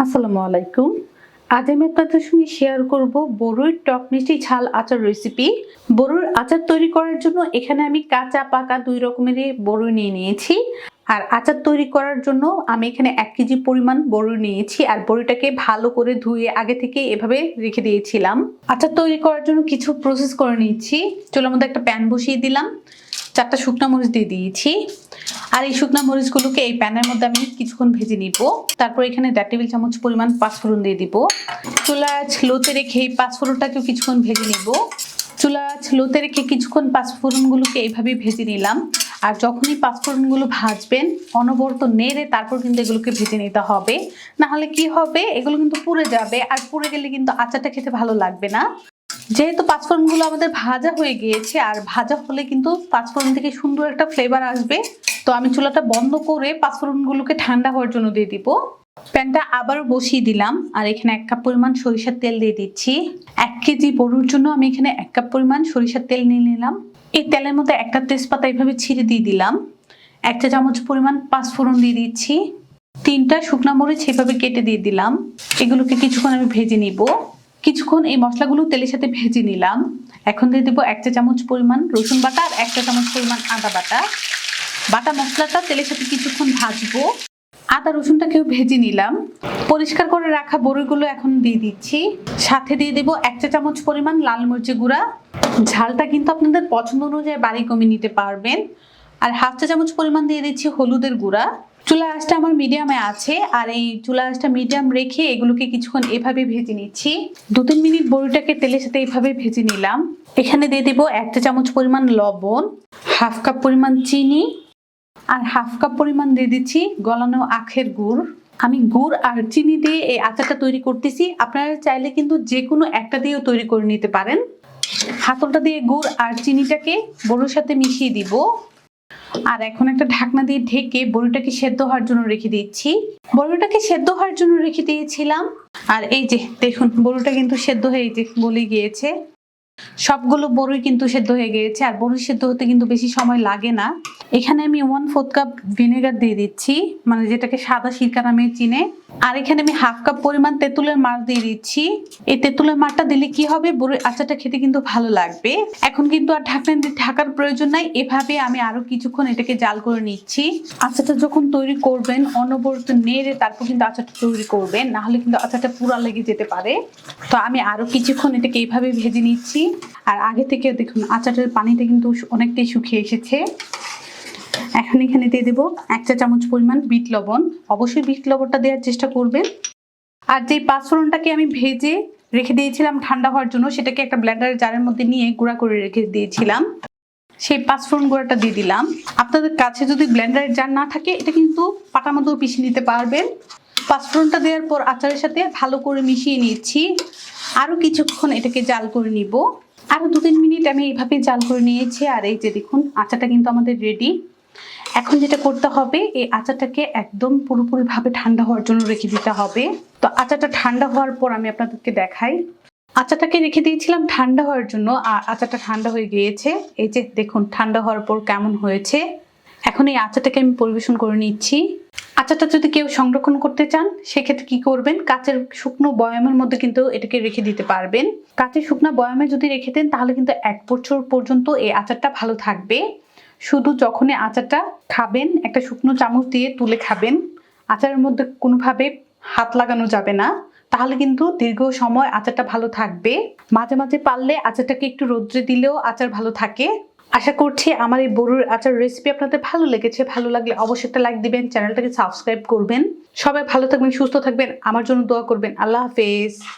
আসসালামু আলাইকুম। আজ আমি আপনাদের সঙ্গে শেয়ার করব বড়ুর টক মিষ্টি ঝাল আচার রেসিপি বড়ুর আচার তৈরি করার জন্য এখানে আমি কাঁচা, পাকা দুই রকমের বড়ু নিয়ে নিয়েছি। আর আচার তৈরি করার জন্য আমি এখানে এক কেজি পরিমাণ বড়ি নিয়েছি আর বড়িটাকে ভালো করে ধুয়ে আগে থেকে এভাবে রেখে দিয়েছিলাম। আচার তৈরি করার জন্য কিছু প্রসেস করে নিয়েছি। চলো আমাদের একটা প্যান বসিয়ে দিলাম। চারটা শুকনো মরিচ দিয়ে দিয়েছি। আর এই শুকনো মরিচগুলোকে এই প্যানের মধ্যে আমি কিছুক্ষণ ভেজে নিব। তারপর এখানে দেড় টেবিল চামচ পরিমাণ পাঁচফোড়ন দিয়ে দিব। চুলা লোতে রেখে এই পাঁচফোড়নটাকেও কিছুক্ষণ ভেজে নিব। চুলা লোতে রেখে কিছুক্ষণ পাঁচফোড়নগুলোকে এইভাবে ভেজে নিলাম। আর যখনই পাঁচফোড়নগুলো ভাজবেন, অনবরত নেড়ে তারপর কিন্তু এগুলোকে ভেজে নিতে হবে। নাহলে কি হবে? এগুলো কিন্তু পুড়ে যাবে। আর পুড়ে গেলে কিন্তু আচারটা খেতে ভালো লাগবে না। যেহেতু পাঁচফোড়নগুলো আমাদের ভাজা হয়ে গিয়েছে, আর ভাজা হলে কিন্তু পাঁচফোড়ন থেকে সুন্দর একটা ফ্লেভার আসবে। তো আমি চুলাটা বন্ধ করে পাঁচফোড়নগুলোকে ঠান্ডা হওয়ার জন্য দিয়ে দিব। প্যানটা আবারও বসিয়ে দিলাম। আর এখানে এক কাপ পরিমাণ সরিষার তেল দিয়ে দিচ্ছি। এক কেজি বড়ুর জন্য আমি এখানে এক কাপ পরিমাণ সরিষার তেল নিয়ে নিলাম। এই তেলের মধ্যে একটা তেজপাতা এইভাবে ছিঁড়ে দিয়ে দিলাম। একটা চামচ পরিমাণ পাঁচফোড়ন দিয়ে দিচ্ছি। তিনটা শুকনা মরিচ সেভাবে কেটে দিয়ে দিলাম। এগুলোকে কিছুক্ষণ আমি ভেজে নিব। কিছুক্ষণ এই মশলাগুলো তেলের সাথে ভেজে নিলাম। এখন দিয়ে দেবো একটা চামচ পরিমাণ রসুন বাটা আর একটা চামচ পরিমাণ আদা বাটা। বাটা মশলাটা তেলের সাথে কিছুক্ষণ ভাজবো। আদা রসুনটাকেও ভেজে নিলাম। পরিষ্কার করে রাখা বড়িগুলো এখন দিয়ে দিচ্ছি। সাথে দিয়ে দেবো এক চা চামচ পরিমাণ লাল মরিচের গুঁড়া। ঝালটা কিন্তু আপনাদের পছন্দ অনুযায়ী বাড়ি কমিয়ে নিতে পারবেন। আর হাফ চা চামচ পরিমাণ দিয়ে দিচ্ছি হলুদের গুঁড়া। চুলা আঁচটা আমার মিডিয়ামে আছে। আর এই চুলা আঁচটা মিডিয়াম রেখে এগুলোকে কিছুক্ষণ এভাবে ভেজে নিচ্ছি। দু তিন মিনিট বড়িটাকে তেলের সাথে এইভাবে ভেজে নিলাম। এখানে দিয়ে দেবো একটা চামচ পরিমাণ লবণ, হাফ কাপ পরিমাণ চিনি আর হাফ কাপ পরিমাণ দিয়ে দিচ্ছি গলানো আখের গুড়। আমি গুড় আর চিনি দিয়ে এই আচারটা তৈরি করতেছি। আপনারা চাইলে কিন্তু যে কোনো একটা দিয়েও তৈরি করে নিতে পারেন। হাতলটা দিয়ে গুড় আর চিনিটাকে বড়ির সাথে মিশিয়ে দিব। আর এখন একটা ঢাকনা দিয়ে ঢেকে বড়িটাকে সেদ্ধ হওয়ার জন্য রেখে দিচ্ছি। বড়িটাকে সেদ্ধ হওয়ার জন্য রেখে দিয়েছিলাম। আর এই যে, দেখুন, বড়িটা কিন্তু সেদ্ধ হয়ে যে গলে গিয়েছে। সবগুলো বড়ই কিন্তু সেদ্ধ হয়ে গিয়েছে, আর বড়ি সেদ্ধ হতে কিন্তু বেশি সময় লাগে না। এখানে আমি ওয়ান ফোর্থ কাপ ভিনেগার দিয়ে দিচ্ছি মানে যেটাকে সাদা সিরকা নামে চিনে। আর এখানে আমি হাফ কাপ পরিমাণ তেঁতুলের মাছ দিয়ে দিচ্ছি। এই তেঁতুলের মাছটা দিলে কি হবে? বড়ির আচারটা খেতে কিন্তু ভালো লাগবে। এখন কিন্তু আর ঢাকনা দিয়ে ঢাকার প্রয়োজন নাই, এভাবে আমি আরও কিছুক্ষণ এটাকে জাল করে নিচ্ছি। আচারটা যখন তৈরি করবেন, অনবরত নেড়ে তারপর কিন্তু আচারটা তৈরি করবেন না হলে কিন্তু আচারটা পুরা লেগে যেতে পারে। তো আমি আরও কিছুক্ষণ এটাকে এইভাবে ভেজে নিচ্ছি। আর আগে থেকে দেখুন, আচারের পানিটা কিন্তু অনেকটাই শুকিয়ে এসেছে। এখন এখানে দিয়ে দেবো এক চা চামচ পরিমাণ বিট লবণ। অবশ্যই বিট লবণটা দেওয়ার চেষ্টা করবেন। আর যে পাঁচফোড়নটাকে আমি ভেজে রেখে দিয়েছিলাম ঠান্ডা হওয়ার জন্য, সেটাকে একটা ব্ল্যান্ডারের জারের মধ্যে নিয়ে গুঁড়া করে রেখে দিয়েছিলাম। সেই পাঁচফোড়ন গুঁড়াটা দিয়ে দিলাম। আপনাদের কাছে যদি ব্ল্যান্ডারের জার না থাকে, এটা কিন্তু পাটার মধ্যেও পিষে নিতে পারবেন। পাঁচফোড়নটা দেওয়ার পর আচারের সাথে ভালো করে মিশিয়ে নিচ্ছি আরও কিছুক্ষণ এটাকে জাল করে নিব। আরও দু তিন মিনিট আমি এইভাবে জাল করে নিয়েছি। আর এই যে দেখুন আচাটা কিন্তু আমাদের রেডি এখন যেটা করতে হবে, এই আচাটাকে একদম পুরোপুরিভাবে ঠান্ডা হওয়ার জন্য রেখে দিতে হবে। তো আচাটা ঠান্ডা হওয়ার পর আমি আপনাদেরকে দেখাই। আচাটাকে রেখে দিয়েছিলাম ঠান্ডা হওয়ার জন্য, আর আচারটা ঠান্ডা হয়ে গিয়েছে। এই যে দেখুন, ঠান্ডা হওয়ার পর কেমন হয়েছে। এখন এই আচাটাকে আমি পরিবেশন করে নিচ্ছি। আচারটা যদি কেউ সংরক্ষণ করতে চান, সেক্ষেত্রে কি করবেন? কাঁচের শুকনো বয়ামের মধ্যে কিন্তু এটাকে রেখে দিতে পারবেন। কাঁচের শুকনো বয়ামে যদি রেখে দেন, তাহলে কিন্তু এক বছর পর্যন্ত এই আচারটা ভালো থাকবে। শুধু যখনই আচারটা খাবেন, একটা শুকনো চামচ দিয়ে তুলে খাবেন, আচারের মধ্যে কোনোভাবে হাত লাগানো যাবে না, তাহলে কিন্তু দীর্ঘ সময় আচারটা ভালো থাকবে। মাঝে মাঝে পারলে আচারটাকে একটু রোদ্রে দিলেও আচার ভালো থাকে। আশা করছি আমার এই বরুর আচার রেসিপি আপনাদের ভালো লেগেছে, ভালো লাগলে অবশ্যই একটা লাইক দিবেন চ্যানেলটাকে সাবস্ক্রাইব করবেন। সবাই ভালো থাকবেন, সুস্থ থাকবেন, আমার জন্য দোয়া করবেন। আল্লাহ হাফেজ।